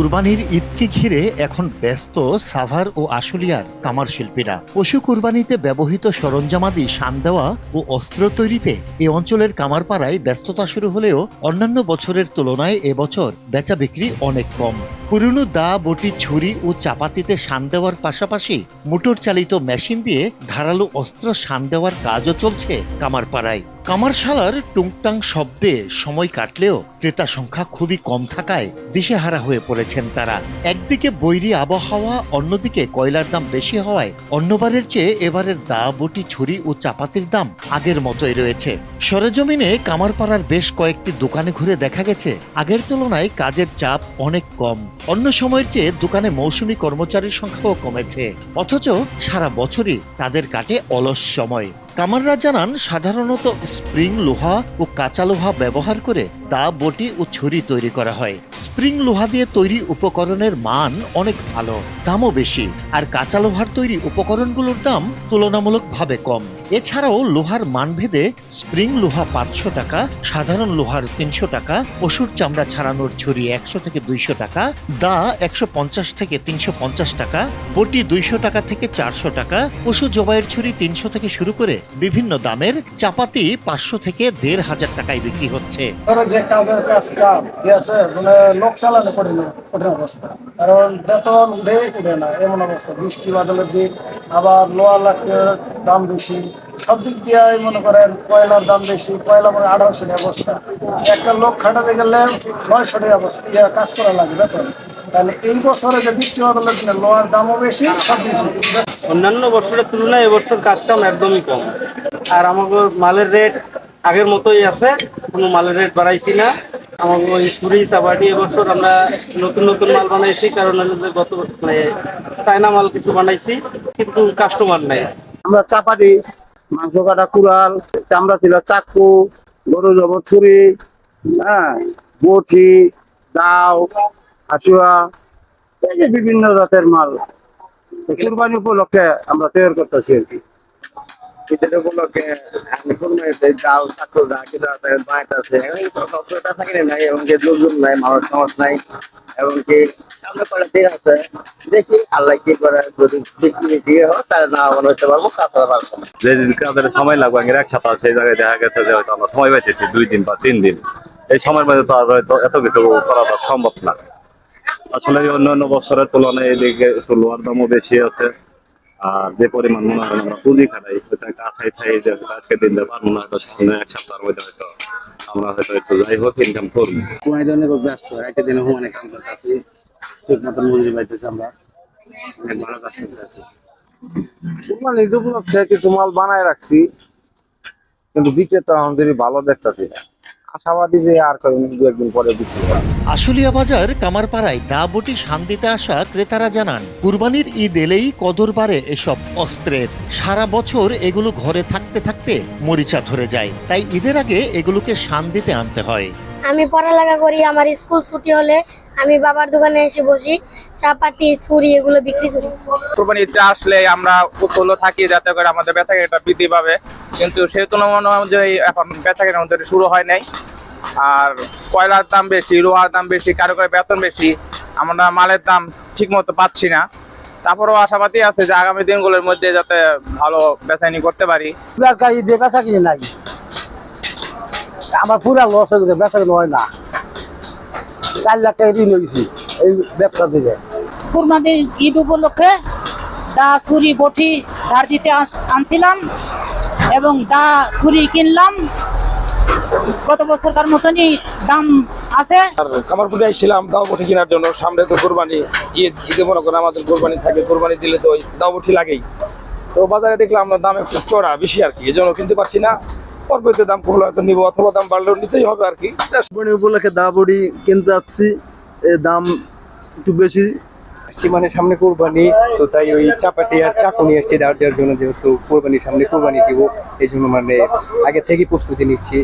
কুরবানির ঈদকে ঘিরে এখন ব্যস্ত সাভার ও আশুলিয়ার কামার শিল্পীরা। পশু কুরবানিতে ব্যবহৃত সরঞ্জামাদি সান দেওয়া ও অস্ত্র তৈরিতে এ অঞ্চলের কামারপাড়ায় ব্যস্ততা শুরু হলেও অন্যান্য বছরের তুলনায় এবছর বেচা বিক্রি অনেক কম। পুরনো দা, বটি, ছুরি ও চাপাতিতে শান দেওয়ার পাশাপাশি মোটর চালিত মেশিন দিয়ে ধারালো অস্ত্র শান দেওয়ার কাজও চলছে কামারপাড়ায়। কামারশালার টুংটাং শব্দে সময় কাটলেও ক্রেতা সংখ্যা খুবই কম থাকায় দিশেহারা হয়ে পড়েছেন তারা। একদিকে বৈরী আবহাওয়া, অন্যদিকে কয়লার দাম বেশি হওয়ায় অন্যবারের চেয়ে এবারের দা, বটি, ছুরি ও চাপাতির দাম আগের মতোই রয়েছে। সরেজমিনে কামারপাড়ার বেশ কয়েকটি দোকানে ঘুরে দেখা গেছে, আগের তুলনায় কাজের চাপ অনেক কম। অন্য সময়ের চেয়ে দোকানে মৌসুমি কর্মচারীর সংখ্যাও কমেছে। অথচ সারা বছরই তাদের কাটে অলস সময়। কামাররা জানান, সাধারণত স্প্রিং লোহা ও কাঁচা লোহা ব্যবহার করে দা বটি ও ছুরি তৈরি করা হয়। স্প্রিং লোহা দিয়ে তৈরি উপকরণের মান অনেক ভালো, দামও বেশি, আর কাঁচা লোহার তৈরি উপকরণগুলোর দাম তুলনামূলকভাবে কম। এছাড়াও লোহার মানভেদে স্প্রিং লোহা পাঁচশো টাকা, সাধারণ লোহার তিনশো টাকা পশুর চামড়া ছাড়ানোর ছুরি একশো থেকে দুইশো টাকা, দা একশো পঞ্চাশ থেকে তিনশো পঞ্চাশ টাকা, বটি দুইশো টাকা থেকে চারশো টাকা পশু জবাইয়ের ছুরি তিনশো থেকে শুরু করে বিভিন্ন দামের চাপাতি পাঁচশো থেকে দেড় হাজার টাকায় বিক্রি হচ্ছে। ধরো যে কাজের মানে লোক চালানো অবস্থা। কারণ বেতন উঠে না, এমন অবস্থা। বৃষ্টি আবার দাম বেশি। সব দিক দিয়ে মনে করেন কয়লার দাম বেশি, কয়লা মানে অবস্থা একটা লোক খাটাতে গেলে নয়শো টাকা অবস্থা কাজ করা লাগে বেতন। তাহলে এই বছরে যে বৃষ্টি দিনে লোহার দামও বেশি সব বেশি? অন্যান্য বছরের তুলনায় এবছর কাজ কাম একদমই কম। আর আমাকে মালের রেট আগের মতোই আছে কোনো মালের রেট বাড়াইছি না। আমাকে ওই ছুরি চাপাটি এবছর আমরা নতুন নতুন মাল বানাইছি কারণ হলো যে গত মানে চায়না মাল কিছু বানাইছি কিন্তু কাস্টমার নাই। আমরা চাপাটি মাংস কাটা কুড়াল চামড়া ছিল চাকু গরু জব ছুরি হ্যাঁ বটি দাও হাসুয়া এই যে বিভিন্ন জাতের মাল কুরবানি উপলক্ষে আমরা তৈরি করতেছি আর কি। ঈদের উপলক্ষে আমি কুরবানিতে ডাল চাকর যা কিছু আছে বাইট আছে সবটা থাকে নাই এবং কি লোকজন নাই মানুষ মানুষ নাই এবং কি সামনে করে দিন আছে। দেখি আল্লাহ কি করে যদি দিয়ে হয় তাহলে না মনে হতে পারব কাঁচা পারব না যে সময় লাগবে আগের এক সপ্তাহ সেই জায়গায় দেখা গেছে যে হয়তো আমরা সময় পাইতেছি দুই দিন বা তিন দিন। এই সময়ের মধ্যে তো আর হয়তো এত কিছু করা সম্ভব না। আসলে অন্য অন্য বছরের তুলনায় এদিকে একটু লোয়ার দামও বেশি আছে। আর যে পরিমাণ মনে হয় আমরা পুঁজি খাটাই আশায় থাই যে আজকে দিনতে পারব না সামনে এক সপ্তাহের মধ্যে হয়তো আমরা হয়তো একটু যাই হোক ইনকাম করব। কুমাই ধরনের ব্যস্ত রাইতে দিনে অনেক কাম করতেছি। ঠিক মতন মজুরি পাইতেছি আমরা। অনেক ভালো কাজ করতেছি। কুরবানি ঈদ উপলক্ষে কিছু মাল বানায় রাখছি কিন্তু বিক্রেতা আমাদের ভালো দেখতেছি। না আশাবাদী যে আর দু একদিন পরে বিক্রি হবে। আশুলিয়া বাজার, কামারপাড়ায় দা বটি শান্তিতে আসা ক্রেতারা জানান, কুরবানির ঈদ এলেই কদর বাড়ে এসব অস্ত্রের। সারা বছর এগুলো ঘরে থাকতে থাকতে মরিচা ধরে যায়। তাই ঈদের আগে এগুলোকে শান্তিতে আনতে হয়। আমি পড়ালেখা করি আমার স্কুল ছুটি হলে আমি বাবার দোকানে এসে বসি চাপাতি ছুরি এগুলো বিক্রি করি। কোরবানি ঈদটা আসলে আমরা উৎফুল্ল থাকি যাতে করে আমাদের বেচা কেনাটা বৃদ্ধি পাবে। কিন্তু সেই তুলনা অনুযায়ী এখন বেচা কেনা আমাদের শুরু হয় নাই। আর কয়লার দাম বেশি লোহার দাম বেশি কারও করে বেতন বেশি আমরা মালের দাম ঠিক মতো পাচ্ছি না। তারপরেও আশাবাদী আছে যে আগামী দিনগুলোর মধ্যে যাতে ভালো বেচাইনি করতে পারি। ঈদে বেচা কিনে নাই। আমার পুরা লস হয়ে গেছে বেচা কিনে হয় না। চার লাখ টাকা ঋণ হয়েছি এই ব্যবসা থেকে। কুরবানির ঈদ উপলক্ষে দা ছুরি বটি ধার দিতে আস- আনছিলাম এবং দা ছুরি কিনলাম। গত বছরকার মতনই দাম আছে। কামারপুরে আসছিলাম দাও বটি কেনার জন্য সামনে তো কোরবানি ঈদ ঈদে মনে করেন আমাদের কোরবানি থাকে কোরবানি দিলে তো ওই দাও বটি লাগেই। তো বাজারে দেখলাম আমরা দাম একটু চড়া বেশি আর কি এই জন্য কিনতে পারছি না। পরবর্তী দাম কমলে হয়তো নিবো অথবা দাম বাড়লেও নিতেই হবে আর কি। উপলক্ষে দা বড়ি কিনতে যাচ্ছি দাম একটু বেশি। মানে সামনে কোরবানি তো তাই ওই চাপাটি আর চাকু নিয়ে এসেছি দেওয়ার দেওয়ার জন্য যেহেতু কোরবানির সামনে কোরবানি দিব এই জন্য মানে আগে থেকে প্রস্তুতি নিচ্ছি।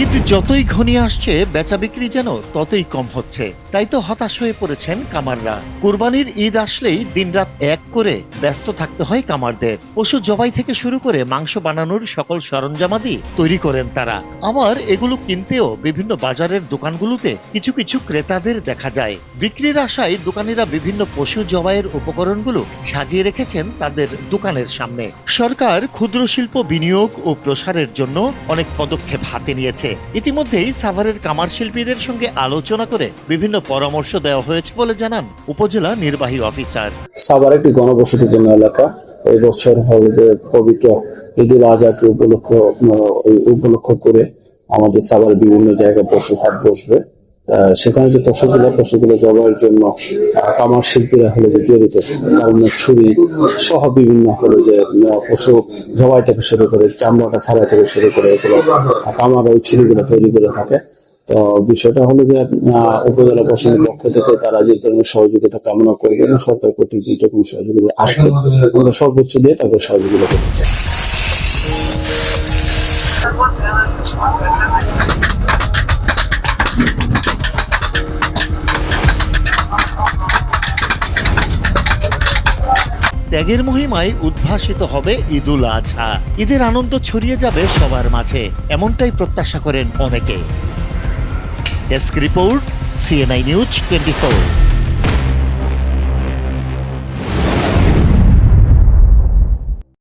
ঈদ যতই ঘনিয়ে আসছে, বেচা বিক্রি যেন ততই কম হচ্ছে। তাই তো হতাশ হয়ে পড়েছেন কামাররা। কুরবানির ঈদ আসলেই দিনরাত এক করে ব্যস্ত থাকতে হয় কামারদের। পশু জবাই থেকে শুরু করে মাংস বানানোর সকল সরঞ্জামাদি তৈরি করেন তারা। আবার এগুলো কিনতেও বিভিন্ন বাজারের দোকানগুলোতে কিছু কিছু ক্রেতাদের দেখা যায়। বিক্রির আশায় দোকানিরা বিভিন্ন পশু জবাইয়ের উপকরণগুলো সাজিয়ে রেখেছেন তাদের দোকানের সামনে। সরকার ক্ষুদ্র শিল্প বিনিয়োগ ও প্রসারের জন্য অনেক পদক্ষেপ হাতে নিয়েছে। ইতিমধ্যেই সাভারের কামার শিল্পীদের সঙ্গে আলোচনা করে বিভিন্ন পরামর্শ দেওয়া হয়েছে বলে জানান উপজেলা নির্বাহী অফিসার। সাভার একটি গণবসতিপূর্ণ এলাকা। এই বছর হবে যে পবিত্র ঈদুল আজহাকে উপলক্ষ উপলক্ষ করে আমাদের সাভার বিভিন্ন জায়গায় বসে বসবে। সেখানে যে পশুগুলো পশুগুলো জবাইয়ের জন্য কামার শিল্পীরা হলো যে জড়িত। কারণ ছুরি সহ বিভিন্ন হলো যে পশু জবাই থেকে শুরু করে, চামড়াটা ছাড়াই থেকে শুরু করে এগুলো কামার ওই ছুরিগুলো তৈরি করে থাকে। তো বিষয়টা হলো যে উপজেলা প্রশাসনের পক্ষ থেকে তারা যে ধরনের সহযোগিতা কামনা করবে এবং সরকার কর্তৃক যে রকম সহযোগিতা আসবে, আমরা সর্বোচ্চ দিয়ে তাদের সহযোগিতা করতে চাই। ত্যাগের মহিমায় উদ্ভাসিত হবে ঈদুল আজহা। ঈদের আনন্দ ছড়িয়ে যাবে সবার মাঝে, এমনটাই প্রত্যাশা করেন অনেকে। Desk report CNI news twenty